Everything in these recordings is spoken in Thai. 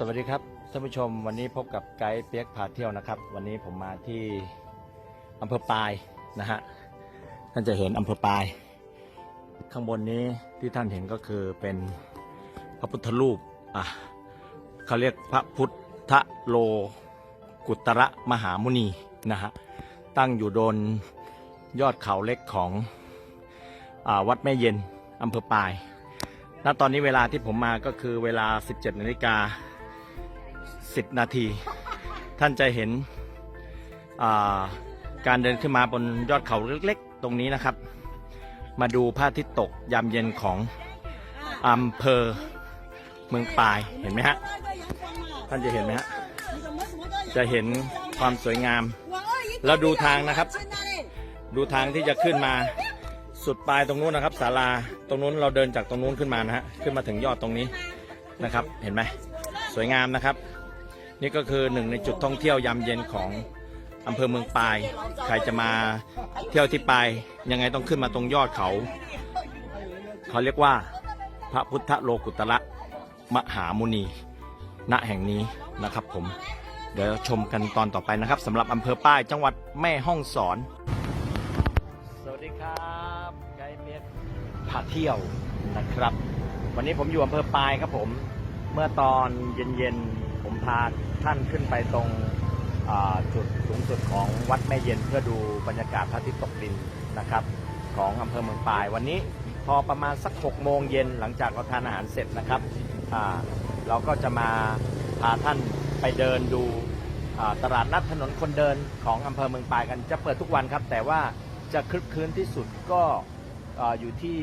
สวัสดีครับท่านผู้ชมวันนี้พบกับไกด์เปียกพาเที่ยวนะครับ วันนี้ผมมาที่อำเภอปายนะฮะท่านจะเห็นอำเภอปาย ข้างบนนี้ที่ท่านเห็นก็คือเป็นพระพุทธรูปอะเขาเรียกพระพุทธโลกุตระมหามุนีนะฮะตั้งอยู่โดนยอดเขาเล็กของอวัดแม่เย็นอำเภอปายณตอนนี้เวลาที่ผมมาก็คือเวลา 17นาฬิกา 10 นาที ท่านจะเห็นาการเดินขึ้นมาบนยอดเขาเล็กๆ ตรงนี้นะครับ มาดูพระอาทิตย์ตกยามเย็นของอำเภอเมืองปายเห็นไหมฮะท่านจะเห็นไหมฮะจะเห็นความสวยงาม แล้วดูทางนะครับ ดูทางที่จะขึ้นมาสุดปลายตรงนู้นนะครับศาลาตรงนู้นเราเดินจากตรงนู้นขึ้นมานะฮะขึ้นมาถึงยอดตรงนี้นะครับ เห็นไหมสวยงามนะครับ นี่ก็คือหนึ่งในจุดท่องเที่ยวยามเย็นของอำเภอเมืองปาย ใครจะมาเที่ยวที่ปาย ยังไงต้องขึ้นมาตรงยอดเขา เขาเรียกว่าพระพุทธโลกุตระมหามุนีณแห่งนี้นะครับผม เดี๋ยวชมกันตอนต่อไปนะครับสำหรับอำเภอป้ายจังหวัดแม่ฮ่องสอน สวัสดีครับไกด์เมียพาเที่ยวนะครับ วันนี้ผมอยู่อำเภอปายครับผม เมื่อตอนเย็นๆ พาท่านขึ้นไปตรงจุดสูงสุดของวัดแม่เย็นเพื่อดูบรรยากาศพระอาทิตย์ตกดินนะครับ ของอำเภอเมืองปายวันนี้พอประมาณสัก6โมงเย็นหลังจากเราทานอาหารเสร็จนะครับเราก็จะมาพาท่านไปเดินดูตลาดนัดถนนคนเดินของอำเภอเมืองปายกันจะเปิดทุกวันครับ แต่ว่าจะคลึกคลื้นที่สุดก็ออยู่ที่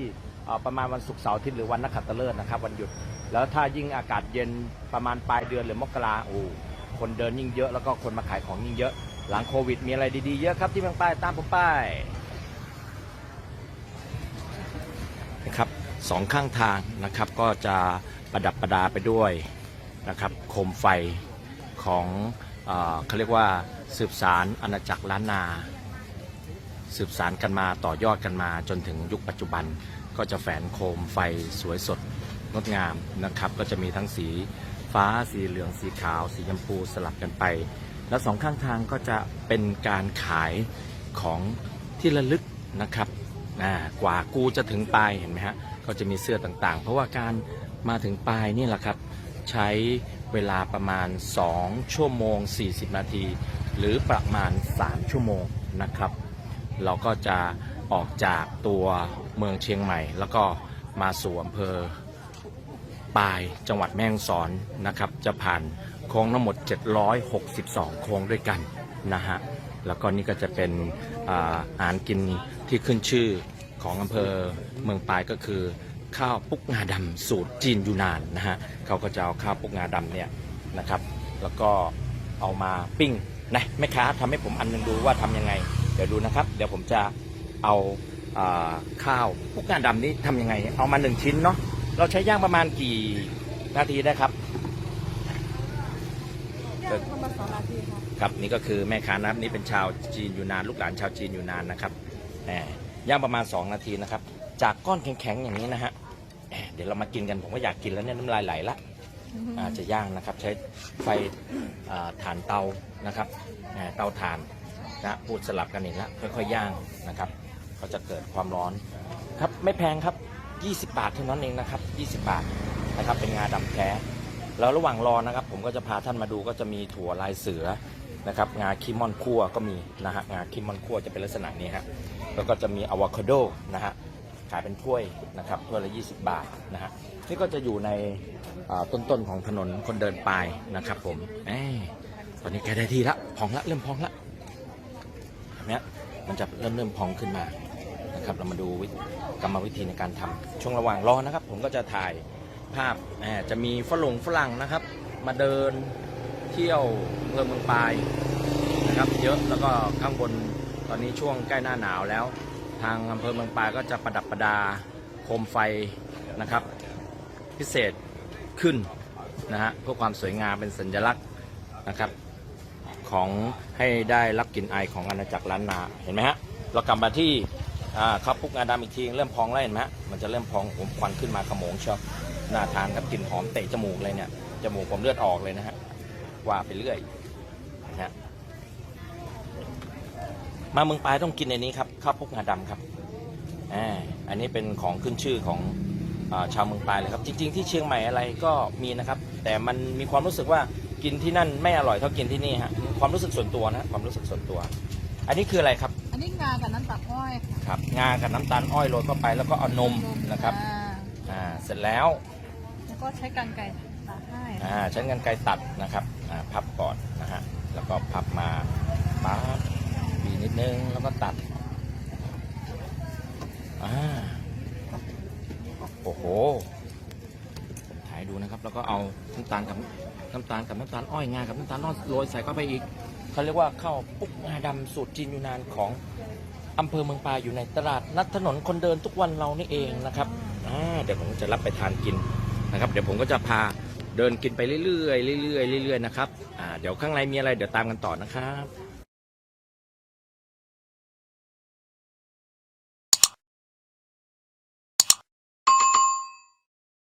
ประมาณวันศุกร์เสาร์อาทิตย์หรือวันนักขัตฤกษ์นะครับ วันหยุด แล้วถ้ายิ่งอากาศเย็นประมาณปลายเดือนหรือมกราโอ้คนเดินยิ่งเยอะแล้วก็คนมาขายของยิ่งเยอะ หลังโควิด มีอะไรดีๆเยอะครับที่เมืองปายตามผมไปนะครับสองข้างทางนะครับก็จะประดับประดาไปด้วยนะครับโคมไฟของเออเขาเรียกว่าสืบสารอาณาจักรล้านนา สืบสารกันมาต่อยอดกันมาจนถึงยุคปัจจุบันก็จะแฝนโคมไฟสวยสด งดงามนะครับ ก็จะมีทั้งสีฟ้าสีเหลืองสีขาว สีชมพูสลับกันไป แล้วสองข้างทางก็จะเป็นการขายของที่ระลึกนะครับกว่ากูจะถึงปลายเห็นไหมฮะก็จะมีเสื้อต่างๆ เพราะว่าการมาถึงปลายนี่แหละครับ ใช้เวลาประมาณ 2 ชั่วโมง 40 นาที หรือประมาณ 3 ชั่วโมงนะครับ เราก็จะออกจากตัวเมืองเชียงใหม่ แล้วก็มาสู่อำเภอ ปายจังหวัดแม่ฮ่องสอนนะครับ จะผ่านโค้งทั้งหมด 762 โค้งด้วยกันนะฮะแล้วก็นี่ก็จะเป็นอาอาหารกินที่ขึ้นชื่อของอำเภอเมืองปายก็คือ ข้าวปุกงาดำสูตรจีนยูนานนะฮะเขาก็จะเอาข้าวปุกงาดำเนี่ยนะครับ แล้วก็เอามาปิ้งนะแม่ค้าทำให้ผมอันหนึงดูว่าทำยังไง เดี๋ยวดูนะครับ เดี๋ยวผมจะเอาอาข้าวปุกงาดำนี้ทำยังไง เอามาหนึ่งชิ้นเนาะ เราใช้ย่างประมาณกี่นาทีได้ครับย่างประมาณสองนาทีค่ะครับนี่ก็คือแม่ค้านะครับนี่เป็นชาวจีนอยู่นาน ลูกหลานชาวจีนอยู่นานนะครับแหมย่างประมาณ 2 นาทีนะครับ จากก้อนแข็งๆอย่างนี้นะฮะแหมเดี๋ยวเรามากินกันผมก็อยากกินแล้วเนี่ยน้ำลายไหลละอาจะย่างนะครับใช้ไฟอ่าถ่านเตานะครับแหมเตาถ่านนะพูดสลับกันอีกแล้วค่อยๆย่างนะครับ ก็จะเกิดความร้อนครับไม่แพงครับ 20 บาทเท่านั้นเองนะครับ 20 บาทนะครับเป็นงาดำแท้แล้วระหว่างรอนะครับ ผมก็จะพาท่านมาดูก็จะมีถั่วลายเสือนะครับงาคิมอนคั่วก็มีนะฮะงาคิมอนคั่วจะเป็นลักษณะนี้ฮะแล้วก็จะมีอะวคาโดนะฮะขายเป็นถ้วยนะครับถ้วยละ 20 บาทนะฮะนี่ก็จะอยู่ในต้นๆของถนนคนเดินปลายนะครับ ผมเอ้ตอนนี้แกได้ที่ละพองละเริ่มพองละเห็นไหมมันจะเริ่มเริ่มพองขึ้นมา นะครับเรามาดูกรรมวิธีในการทำช่วงระหว่างรอนะครับ ผมก็จะถ่ายภาพจะมีฝรั่งฝรั่งนะครับ มาเดินเที่ยวอำเภอเมืองปลายนะครับ เยอะแล้วก็ข้างบนตอนนี้ช่วงใกล้หน้าหนาวแล้ว ทางอำเภอเมืองปลายก็จะประดับประดาโคมไฟนะครับ พิเศษขึ้นนะฮะเพื่อความสวยงามเป็นสัญลักษณ์นะครับของให้ได้รับกลิ่นไอายของอาณาจักรล้านนาเห็นไหมฮะเรากลับมาที่ อ่าข้าวปุกงาดำอีกทีเริ่มพองแล้วเห็นไหมฮะมันจะเริ่มพองผมควันขึ้นมาขโมงชียวน่าทานครับกลิ่นหอมเตะจมูกเลยเนี่ยจมูกผมเลือดออกเลยนะฮะว่าไปเรื่อยนะฮะมาเมืองปลายต้องกินในนี้ครับข้าวพวกงาดำครับอ่าอันนี้เป็นของขึ้นชื่อของอาชาวเมืองปลายเลยครับ จริง ๆ ที่เชียงใหม่อะไรก็มีนะครับ แต่มันมีความรู้สึกว่ากินที่นั่นไม่อร่อยเท่ากินที่นี่ฮะความรู้สึกส่วนตัวนะความรู้สึกส่วนตัว อันนี้คืออะไรครับ อันนี้งากับน้ำตาลอ้อยค่ะครับงากับน้ำตาลอ้อยโรยเข้าไปแล้วก็เอานมนะครับอ่าอ่าเสร็จแล้วแล้วก็ใช้กรรไกรตัดให้อ่าใช้กันไกรตัดนะครับอ่าพับก่อนนะฮะแล้วก็พับมาปั๊บบีนิดนึงแล้วก็ตัดอ่าโอ้โหผมถ่ายดูนะครับ แล้วก็เอาน้ำตาลกับน้ำตาลกับน้ำตาลอ้อยงากับน้ำตาลอ้อยโรยใส่เข้าไปอีก เขาเรียกว่าข้าวปุ๊กงาดำสูตรจีนยูนานของอำเภอเมืองปลายอยู่ในตลาดนัดถนนคนเดินทุกวันเรานี่เองนะครับอ่าเดี๋ยวผมจะรับไปทานกินนะครับ เดี๋ยวผมก็จะพาเดินกินไปเรื่อยๆเรื่อยๆเรื่อยๆนะครับอ่าเดี๋ยวข้างในมีอะไรเดี๋ยวตามกันต่อนะครับ